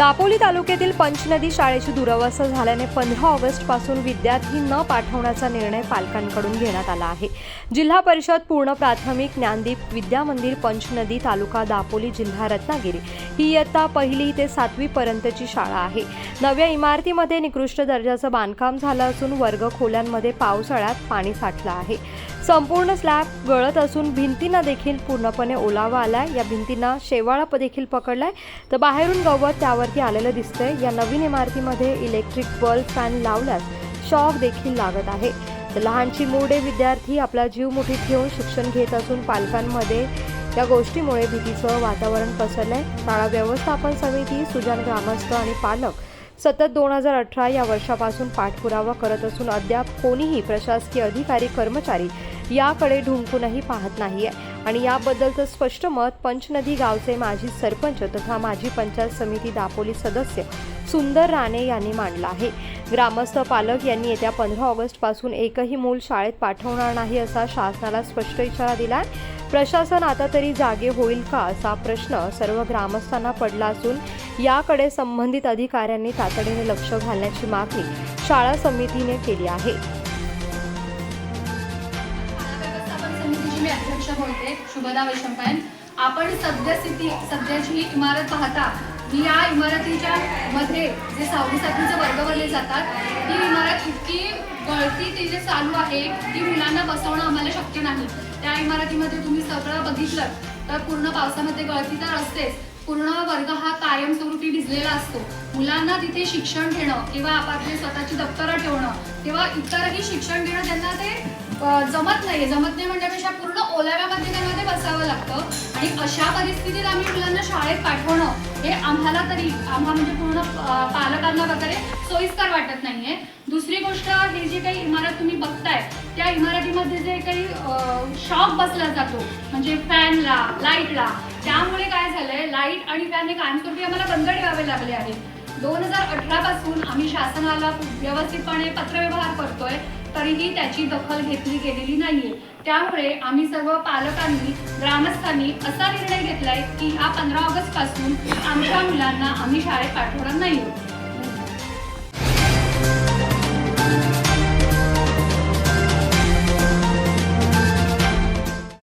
दापोली तालुक्यातील पंचनदी शाळेची दुरवस्था झाल्याने पंधरा ऑगस्टपासून विद्यार्थी न पाठवण्याचा निर्णय पालकांकडून घेण्यात आला आहे. जिल्हा परिषद पूर्ण प्राथमिक ज्ञानदीप विद्या मंदिर पंचनदी तालुका दापोली जिल्हा रत्नागिरी. ही इयत्ता पहिली ते सातवी पर्यंतची शाळा आहे. नव्या इमारतीमध्ये निकृष्ट दर्जाचं बांधकाम झालं असून वर्ग खोल्यांमध्ये पावसाळ्यात पाणी साठलं आहे. संपूर्ण स्लॅब गळत असून भिंतींना देखील पूर्णपणे ओलावा आलाय. या भिंतींना शेवाळा देखील पकडलाय. तर बाहेरून गवत त्यावर इमारती आलेलं दिसतंय. या नवीन इमारतीमध्ये इलेक्ट्रिक बल्ब फॅन लावल्यास शॉक देखील लागत आहे. तर लहानची मोठे विद्यार्थी आपला जीव मुठीत घेऊन शिक्षण घेत असून पालकांमध्ये या गोष्टीमुळे भीतीचं वातावरण पसरलं आहे शाळा व्यवस्थापन समिती सुजान ग्रामस्थ आणि पालक सतत दोन हजार अठरा या वर्षापासून पाठपुरावा करत असून अद्याप कोणीही प्रशासकीय अधिकारी कर्मचारी याकडे ढुंकूनही पाहत नाही आहे आणि याबद्दलचं स्पष्ट मत पंचनदी गावचे माजी सरपंच तथा माजी पंचायत समिती दापोली सदस्य सुंदर राणे यांनी मांडलं आहे. ग्रामस्थ पालक यांनी येत्या पंधरा ऑगस्टपासून एकही मूल शाळेत पाठवणार नाही असा शासनाला स्पष्ट इशारा दिला प्रशासन आता तरी जागे होईल का असा प्रश्न सर्व ग्रामस्थांना पडला असून याकडे संबंधित अधिकाऱ्यांनी तातडीने लक्ष घालण्याची मागणी शाळा समितीने केली आहे. अध्यक्ष बोलते शुभदा वैशंपायन. आपण सद्यस्थिती सध्याची ही इमारत पाहता ही या इमारतीच्या मध्ये जे सहावी सातवीचे वर्ग भरले जातात ही इमारत इतकी गळती ती जे चालू आहे ती मुलांना बसवणं आम्हाला शक्य नाही. त्या इमारतीमध्ये तुम्ही सगळं बघितलं तर पूर्ण पावसामध्ये गळती तर असतेच. पूर्ण वर्ग हा कायमस्वरूपी भिजलेला असतो. मुलांना तिथे शिक्षण घेणं किंवा आपापली स्वतःची दप्तरं ठेवणं किंवा इतरही शिक्षण घेणं त्यांना ते जमत नाही जमत नाही म्हणण्यापेक्षा पूर्ण ओलाव्यामध्ये त्यामध्ये बसावं लागतं. आणि अशा परिस्थितीत आम्ही मुलांना शाळेत पाठवणं हे आम्हाला तरी आम्हा म्हणजे पूर्ण पालकांना वगैरे सोयीस्कर वाटत नाहीये. दुसरी गोष्ट ही जी काही इमारत तुम्ही बघताय त्या इमारतीमध्ये जे काही शॉक बसला जातो म्हणजे फॅनला लाईटला त्यामुळे काय झालंय लाइट आणि फॅन हे कायमस्वरूपी आम्हाला बंद ठेवावे लागले आहे दोन हजार अठरा पासून आम्ही शासनाला व्यवस्थितपणे पत्रव्यवहार करतोय तरीही त्याची दखल घेतली गेलेली नाहीये. त्यामुळे आम्ही सर्व पालकांनी ग्रामस्थांनी असा निर्णय घेतलाय की ह्या पंधरा ऑगस्टपासून आमच्या मुलांना आम्ही शाळेत पाठवणार नाही